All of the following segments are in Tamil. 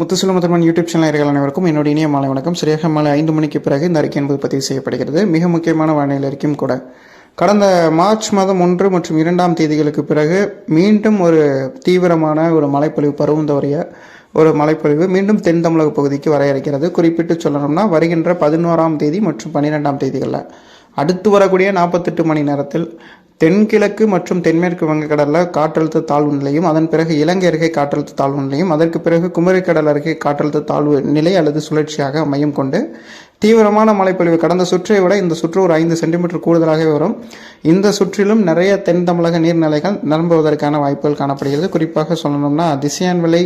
முத்துசுலம் முதல்வன் யூடியூப் சேனல் இருக்கிற அனைவருக்கும் என்னுடைய இனிய மாலை வணக்கம். சரியாக மாலை ஐந்து மணிக்கு பிறகு இந்த அறிக்கை என்பது பதிவு செய்யப்படுகிறது. மிக முக்கியமான வானிலை அறிக்கையும் கூட. கடந்த மார்ச் மாதம் ஒன்று மற்றும் இரண்டாம் தேதிகளுக்கு பிறகு மீண்டும் ஒரு தீவிரமான ஒரு மழைப்பொழிவு பருவம் தவறிய ஒரு மழைப்பொழிவு மீண்டும் தென் தமிழக பகுதிக்கு வர இருக்கிறது குறிப்பிட்டு சொல்லணும்னா வருகின்ற பதினோராம் தேதி மற்றும் பன்னிரெண்டாம் தேதிகளில். அடுத்து வரக்கூடிய நாற்பத்தெட்டு மணி நேரத்தில் தென்கிழக்கு மற்றும் தென்மேற்கு வங்கக்கடலில் காற்றழுத்த தாழ்வு நிலையும் அதன் பிறகு இலங்கை அருகே காற்றழுத்த தாழ்வு நிலையும் அதற்கு பிறகு குமரிக்கடல் அருகே காற்றழுத்த தாழ்வு நிலை அல்லது சுழற்சியாக மையம் கொண்டு தீவிரமான மழைப்பொழிவு. கடந்த சுற்றை விட இந்த சுற்று ஒரு ஐந்து சென்டிமீட்டர் கூடுதலாகவே வரும். இந்த சுற்றிலும் நிறைய தென் தமிழக நீர்நிலைகள் நிரம்புவதற்கான வாய்ப்புகள் காணப்படுகிறது. குறிப்பாக சொல்லணும்னா திசையான் விலை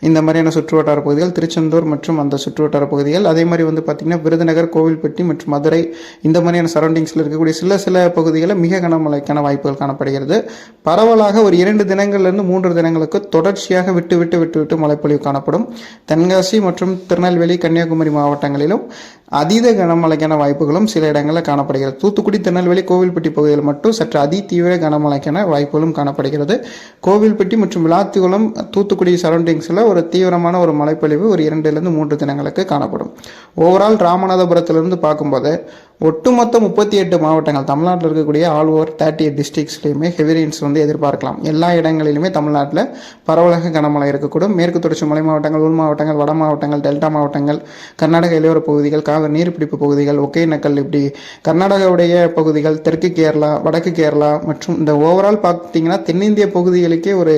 இந்த மாதிரியான சுற்றுவட்டார பகுதிகள் திருச்செந்தூர் மற்றும் அந்த சுற்றுவட்டார பகுதிகள். அதே மாதிரி வந்து பார்த்திங்கன்னா விருதுநகர் கோவில்பட்டி மற்றும் மதுரை இந்த மாதிரியான சரௌண்டிங்ஸில் இருக்கக்கூடிய சில சில பகுதிகளில் மிக கனமழைக்கான வாய்ப்புகள் காணப்படுகிறது. பரவலாக ஒரு இரண்டு தினங்கள்லேருந்து மூன்று தினங்களுக்கு தொடர்ச்சியாக விட்டு விட்டு விட்டு விட்டு மழைப்பொழிவு காணப்படும். தென்காசி மற்றும் திருநெல்வேலி கன்னியாகுமரி மாவட்டங்களிலும் அதீத கனமழைக்கான வாய்ப்புகளும் சில இடங்களில் காணப்படுகிறது. தூத்துக்குடி திருநெல்வேலி கோவில்பட்டி பகுதியில் மட்டும் சற்று அதி தீவிர கனமழைக்கான வாய்ப்புகளும் காணப்படுகிறது. கோவில்பட்டி மற்றும் விளாத்திகுளம் தூத்துக்குடி சரௌண்டிங்ஸில் ஒரு தீவிரமான ஒரு மழைப்பொழிவு ஒரு இரண்டுலேருந்து மூன்று தினங்களுக்கு காணப்படும். ஓவரால் ராமநாதபுரத்திலிருந்து பார்க்கும்போது ஒட்டுமொத்த முப்பத்தி எட்டு மாவட்டங்கள் தமிழ்நாட்டில் இருக்கக்கூடிய ஆல் ஓவர் தேர்ட்டி எயிட் டிஸ்ட்ரிக்ஸ்லையுமே ஹெவி ரெயின்ஸ் வந்து எதிர்பார்க்கலாம். எல்லா இடங்களிலுமே தமிழ்நாட்டில் பரவலாக கனமழை இருக்கக்கூடும். மேற்கு தொடர்ச்சி மலை மாவட்டங்கள் உள் மாவட்டங்கள் வட மாவட்டங்கள் டெல்டா மாவட்டங்கள் கர்நாடக இளையோர பகுதிகள் காவிரி நீர்பிடிப்பு பகுதிகள் ஒகேனக்கல் இப்படி கர்நாடகாவுடைய பகுதிகள் தெற்கு கேரளா வடக்கு கேரளா மற்றும் இந்த ஓவரால் பார்த்தீங்கன்னா தென்னிந்திய பகுதிகளுக்கே ஒரு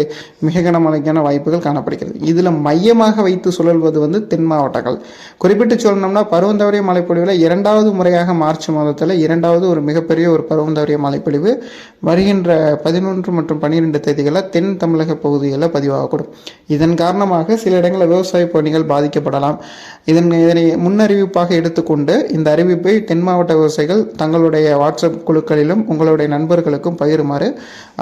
மிக கனமழைக்கான வாய்ப்புகள் காணப்படுகிறது. இதில் மையமாக வைத்து சுழல்வது வந்து தென் மாவட்டங்கள். குறிப்பிட்டு சொல்லணும்னா பருவந்தவரை மழைப்பொழிவில் இரண்டாவது முறையாக மார்ச் மார்ச் மாதத்தில் இரண்டாவது ஒரு மிகப்பெரிய ஒரு பருவந்தவரிய மழைப்பொழிவு வருகின்ற பதினொன்று மற்றும் பன்னிரெண்டு தேதிகளில் தென் தமிழக பகுதிகளில் பதிவாகக்கூடும். இதன் காரணமாக சில இடங்களில் விவசாய பணிகள் பாதிக்கப்படலாம். இதன் இதனை முன்னறிவிப்பாக எடுத்துக்கொண்டு இந்த அறிவிப்பை தென் மாவட்ட விவசாயிகள் தங்களுடைய வாட்ஸ்அப் குழுக்களிலும் உங்களுடைய நண்பர்களுக்கும் பகிருமாறு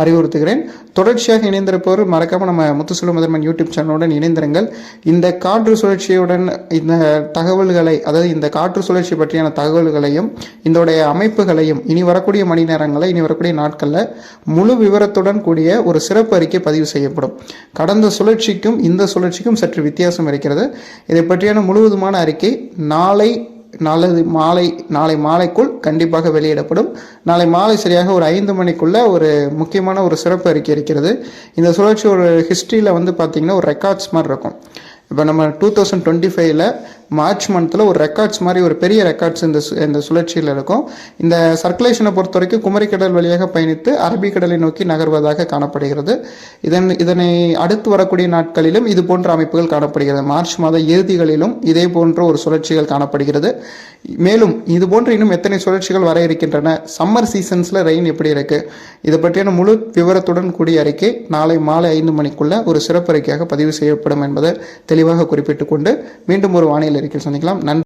அறிவுறுத்துகிறேன். தொடர்ச்சியாக இணைந்திருப்பவர் மறக்காம நம்ம முத்துசுல முதன்மன் யூடியூப் சேனலுடன் இணைந்திருங்கள். இந்த காற்று சுழற்சியுடன் இந்த தகவல்களை அதாவது இந்த காற்று சுழற்சி பற்றியான தகவல்களையும் இதோடைய அமைப்புகளையும் இனி வரக்கூடிய மணி நேரங்களில் இனி வரக்கூடிய நாட்களில் முழு விவரத்துடன் கூடிய ஒரு சிறப்பு அறிக்கை பதிவு செய்யப்படும். கடந்த சுழற்சிக்கும் இந்த சுழற்சிக்கும் சற்று வித்தியாசம் இருக்கிறது. இதை பற்றியான முழுவதுமான அறிக்கை நாளை நாளது மாலை நாளை மாலைக்குள் கண்டிப்பாக வெளியிடப்படும். நாளை மாலை சரியாக ஒரு ஐந்து மணிக்குள்ள ஒரு முக்கியமான ஒரு சிறப்பு அறிக்கை இருக்கிறது. இந்த சுழற்சி ஒரு ஹிஸ்ட்ரியில் வந்து பார்த்திங்கன்னா ஒரு ரெக்கார்ட்ஸ் மாதிரி இருக்கும். இப்போ நம்ம டூ தௌசண்ட் டுவெண்ட்டி ஃபைவ்ல மார்ச் மந்தில் ஒரு ரெக்கார்ட்ஸ் மாதிரி ஒரு பெரிய ரெக்கார்ட்ஸ் இந்த இந்த சுழற்சியில் இருக்கும். இந்த சர்க்குலேஷனை பொறுத்த வரைக்கும் குமரிக்கடல் வழியாக பயணித்து அரபிக்கடலை நோக்கி நகர்வதாக காணப்படுகிறது. இதன் இதனை அடுத்து வரக்கூடிய நாட்களிலும் இது போன்ற அமைப்புகள் காணப்படுகிறது. மார்ச் மாத இறுதிகளிலும் இதே போன்ற ஒரு சுழற்சிகள் காணப்படுகிறது. மேலும் இது போன்ற இன்னும் எத்தனை சுழற்சிகள் வர இருக்கின்றன? சம்மர் சீசன்ஸில் ரெயின் எப்படி இருக்குது இதை பற்றியான முழு விவரத்துடன் கூடிய அறிக்கை நாளை மாலை ஐந்து மணிக்குள்ள ஒரு சிறப்பு அறிக்கையாக பதிவு செய்யப்படும் என்பதை தெளிவாக குறிப்பிட்டுக் கொண்டு மீண்டும் ஒரு வானிலை இருக்கிற சந்திக்கலாம் நன்றி.